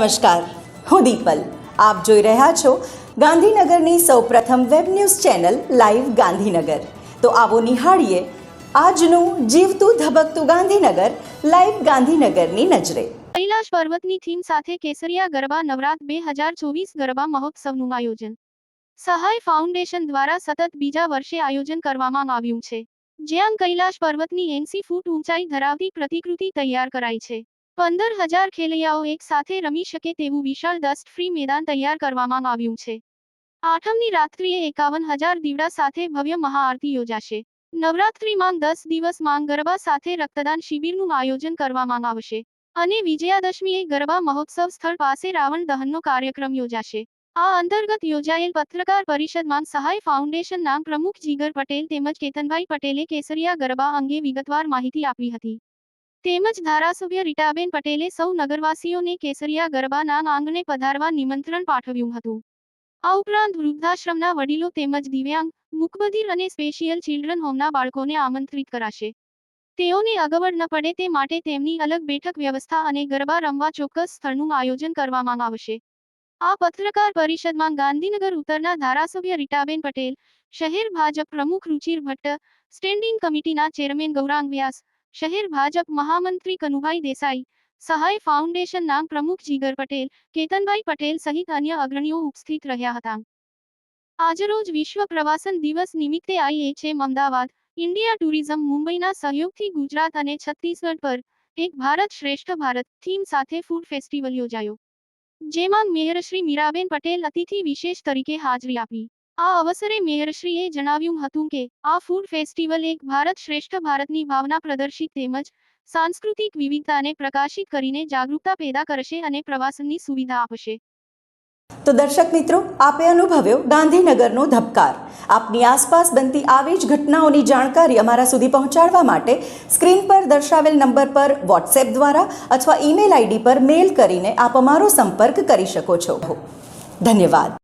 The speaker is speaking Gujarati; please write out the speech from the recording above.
નમસ્કાર, હું દીપલ. આપ જોઈ રહ્યા છો ગાંધીનગરની સૌપ્રથમ web news channel live Gandhinagar. તો આવો નિહાળીએ આજનું જીવતું ધબકતું ગાંધીનગર, લાઈવ ગાંધીનગરની નજરે. કૈલાશ પર્વતની થીમ સાથે કેસરિયા ગરબા નવરાત બે હજાર ચોવીસ ગરબા મહોત્સવનું આયોજન. સહાય ફાઉન્ડેશન દ્વારા સતત બીજા વર્ષે આયોજન કરવામાં આવ્યું છે. જ્યાં કૈલાશ પર્વતની એંસી ફૂટ ઊંચાઈ ધરાવતી પ્રતિકૃતિ તૈયાર કરાઈ છે. પંદર હજાર ખેલૈયાઓ એક સાથે રમી શકે તેવું વિશાળ ડસ્ટ ફ્રી મેદાન તૈયાર કરવામાં આવ્યું છે. આઠમની રાત્રિએ એકાવન હજાર દીવડા સાથે ભવ્ય મહાઆરતી યોજાશે. નવરાત્રિમાં દસ દિવસ માંગ ગરબા સાથે રક્તદાન શિબિરનું આયોજન કરવામાં આવશે અને વિજયાદશમીએ ગરબા મહોત્સવ સ્થળ પાસે રાવણ દહનનો કાર્યક્રમ યોજાશે. આ અંતર્ગત યોજાયેલ પત્રકાર પરિષદમાં સહાય ફાઉન્ડેશનના પ્રમુખ જીગર પટેલ તેમજ કેતનભાઈ પટેલે કેસરિયા ગરબા અંગે વિગતવાર માહિતી આપી હતી. તેમજ ધારાસભ્ય રીટાબેન પટેલે સૌ નગરવાસીઓને કેસરિયા ગરબાના આંગણે પધારવા નિમંત્રણ પાઠવ્યું હતું. આ ઉપરાંત વૃદ્ધાશ્રમના વડીલો તેમજ દિવ્યાંગ મુકબધિર અને સ્પેશિયલ ચિલ્ડ્રન હોમના બાળકોને આમંત્રિત કરાશે. તેઓને અગવડ ન પડે તે માટે તેમની અલગ બેઠક વ્યવસ્થા અને ગરબા રમવા ચોક્કસ સ્થળનું આયોજન કરવામાં આવશે. આ પત્રકાર પરિષદમાં ગાંધીનગર ઉત્તરના ધારાસભ્ય રીટાબેન પટેલ, શહેર ભાજપ પ્રમુખ રુચિર ભટ્ટ, સ્ટેન્ડિંગ કમિટીના ચેરમેન ગૌરાંગ વ્યાસ શહેર ભાજપ મહામંત્રી કનુભાઈ દેસાઈ, સહાય ફાઉન્ડેશનના પ્રમુખ જીગર પટેલ, કેતનભાઈ પટેલ સહિત અન્ય અગ્રણીઓ ઉપસ્થિત રહ્યા હતા. આજરોજ વિશ્વ પ્રવાસન દિવસ નિમિત્તે આઈએચએમ અમદાવાદ, ઇન્ડિયા ટુરિઝમ મુંબઈના સહયોગથી ગુજરાત અને છત્તીસગઢ પર એક ભારત શ્રેષ્ઠ ભારત થીમ સાથે ફૂડ ફેસ્ટિવલ યોજાયો. જેમાં મેયરશ્રી મીરાબેન પટેલ અતિથિ વિશેષ તરીકે હાજરી આપી. આ અવસરે મેયરશ્રીએ જણાવ્યું હતું કે, આ ફૂડ ફેસ્ટિવલ એક ભારત શ્રેષ્ઠ ભારતની ભાવના પ્રદર્શિત તેમજ સાંસ્કૃતિક વિવિધતાને પ્રકાશિત કરીને જાગૃતતા પેદા કરશે અને પ્રવાસનની સુવિધા આપશે. તો દર્શક મિત્રો, આપે અનુભવ્યો ગાંધીનગરનો ધબકાર. આપની આસપાસ બનતી આવી જ ઘટનાઓની જાણકારી અમારા સુધી પહોંચાડવા માટે સ્ક્રીન પર દર્શાવેલ નંબર પર વોટ્સએપ દ્વારા અથવા ઈમેલ આઈડી પર મેલ કરીને આપ અમારો સંપર્ક કરી શકો છો. ધન્યવાદ.